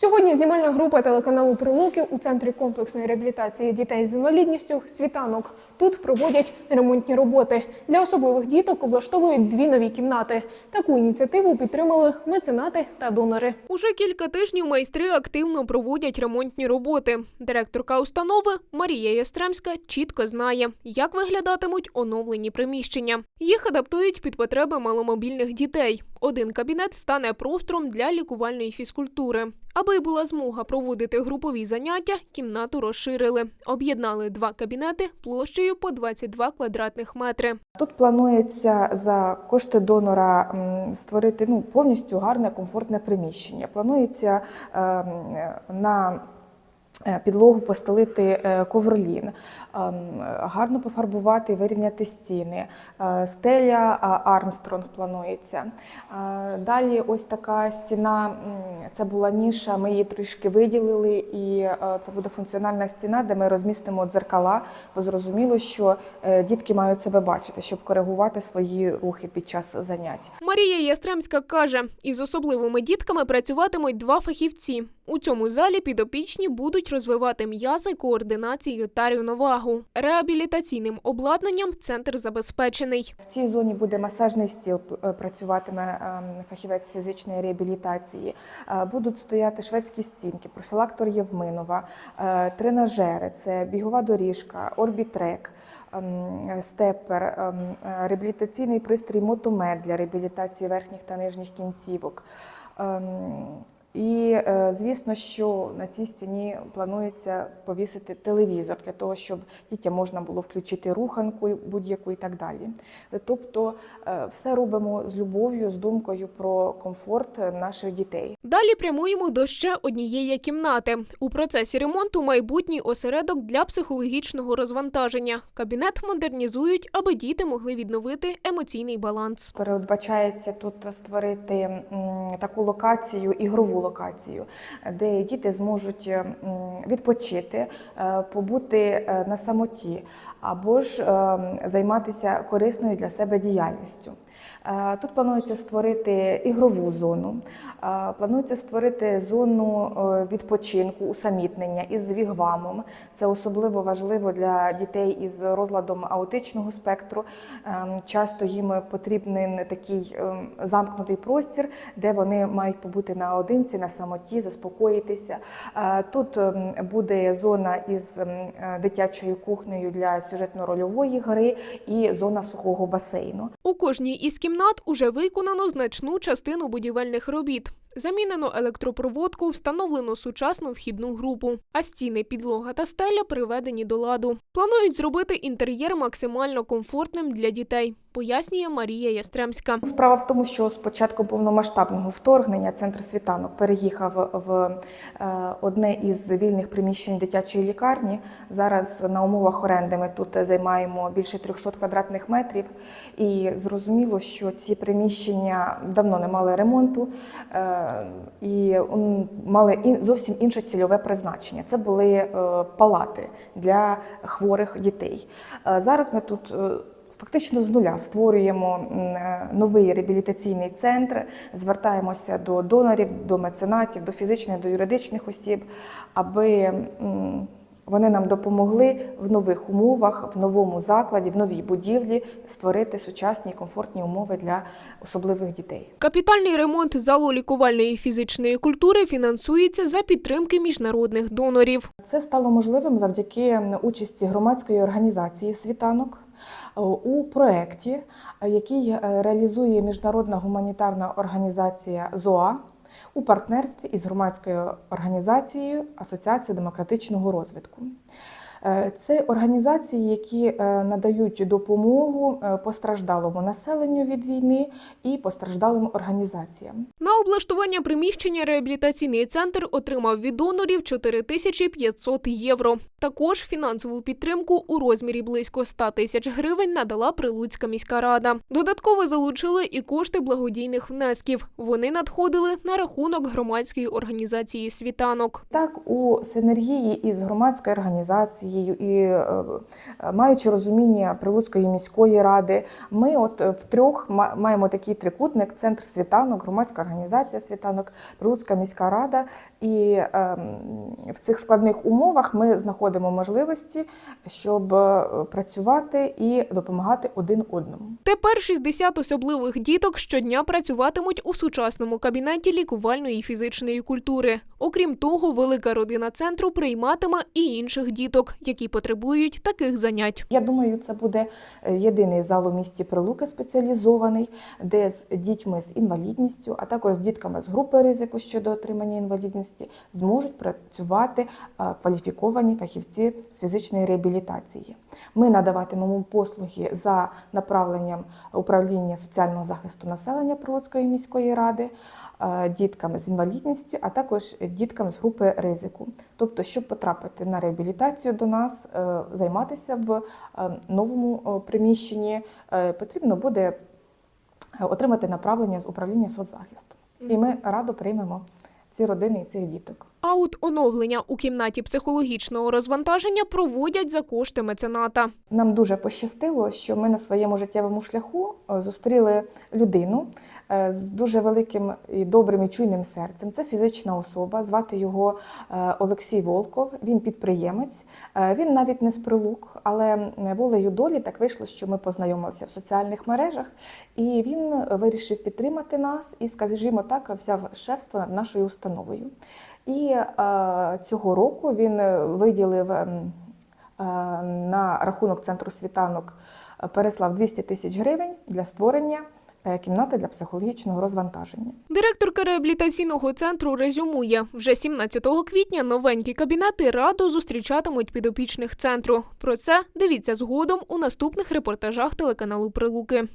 Сьогодні знімальна група телеканалу Прилуки у центрі комплексної реабілітації дітей з інвалідністю Світанок. Тут проводять ремонтні роботи. Для особливих діток облаштовують дві нові кімнати. Таку ініціативу підтримали меценати та донори. Уже кілька тижнів майстри активно проводять ремонтні роботи. Директорка установи Марія Ястремська чітко знає, як виглядатимуть оновлені приміщення. Їх адаптують під потреби маломобільних дітей. Один кабінет стане простором для лікувальної фізкультури. Аби була змога проводити групові заняття, кімнату розширили. Об'єднали два кабінети площею по 22 квадратних метри. Тут планується за кошти донора створити ну, повністю гарне, комфортне приміщення. Планується е, на підлогу постелити е, ковролін, ем, гарно пофарбувати, вирівняти стіни. Е, Стеля Армстронг планується. Е, Далі ось така стіна, це була ніша, ми її трішки виділили, і е, це буде функціональна стіна, де ми розмістимо дзеркала, бо зрозуміло, що е, дітки мають себе бачити, щоб коригувати свої рухи під час занять. Марія Ястремська каже, із особливими дітками працюватимуть два фахівці. У цьому залі підопічні будуть розвивати м'язи, координацію та рівновагу. Реабілітаційним обладнанням центр забезпечений. В цій зоні буде масажний стіл, е, працюватиме ем, фахівець фізичної реабілітації. Е, Будуть стояти шведські стінки, профілактор Євминова, е, тренажери, це бігова доріжка, орбітрек, ем, степер, ем, реабілітаційний пристрій мотомед для реабілітації верхніх та нижніх кінцівок. І е, звісно, що на цій стіні планується повісити телевізор для того, щоб дітям можна було включити руханку будь-яку і так далі. Тобто, е, все робимо з любов'ю, з думкою про комфорт е, наших дітей. Далі прямуємо до ще однієї кімнати. У процесі ремонту майбутній осередок для психологічного розвантаження. Кабінет модернізують, аби діти могли відновити емоційний баланс. Передбачається тут створити таку локацію, ігрову локацію, де діти зможуть відпочити, е, побути е, на самоті або ж е, займатися корисною для себе діяльністю. Е, Тут планується створити ігрову зону, е, планується створити зону е, відпочинку, усамітнення із вігвамом. Це особливо важливо для дітей із розладом аутичного спектру. Часто їм потрібен такий замкнутий простір, де вони мають побути наодинці, на самоті, заспокоїтися. Тут ем, буде зона із ем, дитячою кухнею для сюжетно-рольової гри і зона сухого басейну. У кожній із кімнат уже виконано значну частину будівельних робіт. Замінено електропроводку, встановлено сучасну вхідну групу, а стіни, підлога та стеля приведені до ладу. Планують зробити інтер'єр максимально комфортним для дітей, пояснює Марія Ястремська. Справа в тому, що з початком повномасштабного вторгнення центр світанок переїхав в е, одне із вільних приміщень дитячої лікарні. Зараз на умовах оренди ми тут займаємо більше 300 квадратних метрів, і зрозуміло, що ці приміщення давно не мали ремонту е, і мали зовсім інше цільове призначення. Це були е, палати для хворих дітей. Е, Зараз ми тут. е, Фактично з нуля створюємо новий реабілітаційний центр, звертаємося до донорів, до меценатів, до фізичних, до юридичних осіб, аби вони нам допомогли в нових умовах, в новому закладі, в новій будівлі створити сучасні комфортні умови для особливих дітей. Капітальний ремонт залу лікувальної фізичної культури фінансується за підтримки міжнародних донорів. Це стало можливим завдяки участі громадської організації світанок у проєкті, який е, реалізує міжнародна гуманітарна організація ЗОА у партнерстві із громадською організацією Асоціація демократичного розвитку. Е, Це організації, які е, надають допомогу е, постраждалому населенню від війни і постраждалим організаціям. На облаштування приміщення реабілітаційний центр отримав від донорів 4500 євро. Також фінансову підтримку у розмірі близько 100 тисяч гривень надала Прилуцька міська рада. Додатково залучили і кошти благодійних внесків. Вони надходили на рахунок громадської організації світанок. Так, у синергії із громадською організацією, реабілітацією і е, маючи розуміння Прилуцької міської ради, ми от е, втрьох ма- маємо такий трикутник: центр світанок, громадська організація світанок, Прилуцька міська рада. І ем, в цих складних умовах ми знаходимо можливості, щоб е, працювати і допомагати один одному. Тепер 60 особливих діток щодня працюватимуть у сучасному кабінеті лікувальної фізичної культури. Окрім того, велика родина центру прийматиме і інших діток, які потребують таких занять. Я думаю, це буде е, єдиний зал у місті Прилуки спеціалізований, де з дітьми з інвалідністю, а також з дітками з групи ризику щодо отримання інвалідності зможуть працювати е, кваліфіковані фахівці з фізичної реабілітації. Ми надаватимемо послуги за направленням управління соціального захисту населення Прилуцької міської ради. е, Діткам з інвалідністю, а також діткам з групи ризику. Тобто, щоб потрапити на реабілітацію до нас, е, займатися в е, новому е, приміщенні, потрібно буде отримати направлення з управління соцзахисту. І ми радо приймемо ці родини і цих діток. А от оновлення у кімнаті психологічного розвантаження проводять за кошти мецената. Нам дуже пощастило, що ми на своєму життєвому шляху зустріли людину з дуже великим і добрим і чуйним серцем. Це фізична особа, звати його е, Олексій Волков. Він підприємець. Е, Він навіть не з прилук, але волею долі так вийшло, що ми познайомилися в соціальних мережах, і він вирішив підтримати нас і, скажімо так, взяв шефство над нашою установою. І е, цього року він е, виділив. ем, е, на рахунок центру світанок е, переслав 200 тисяч гривень для створення е, кімнати для психологічного розвантаження. Директорка реабілітаційного центру резюмує, вже 17 квітня новенькі кабінети радо зустрічатимуть підопічних центру. Про це дивіться згодом у наступних репортажах телеканалу Прилуки.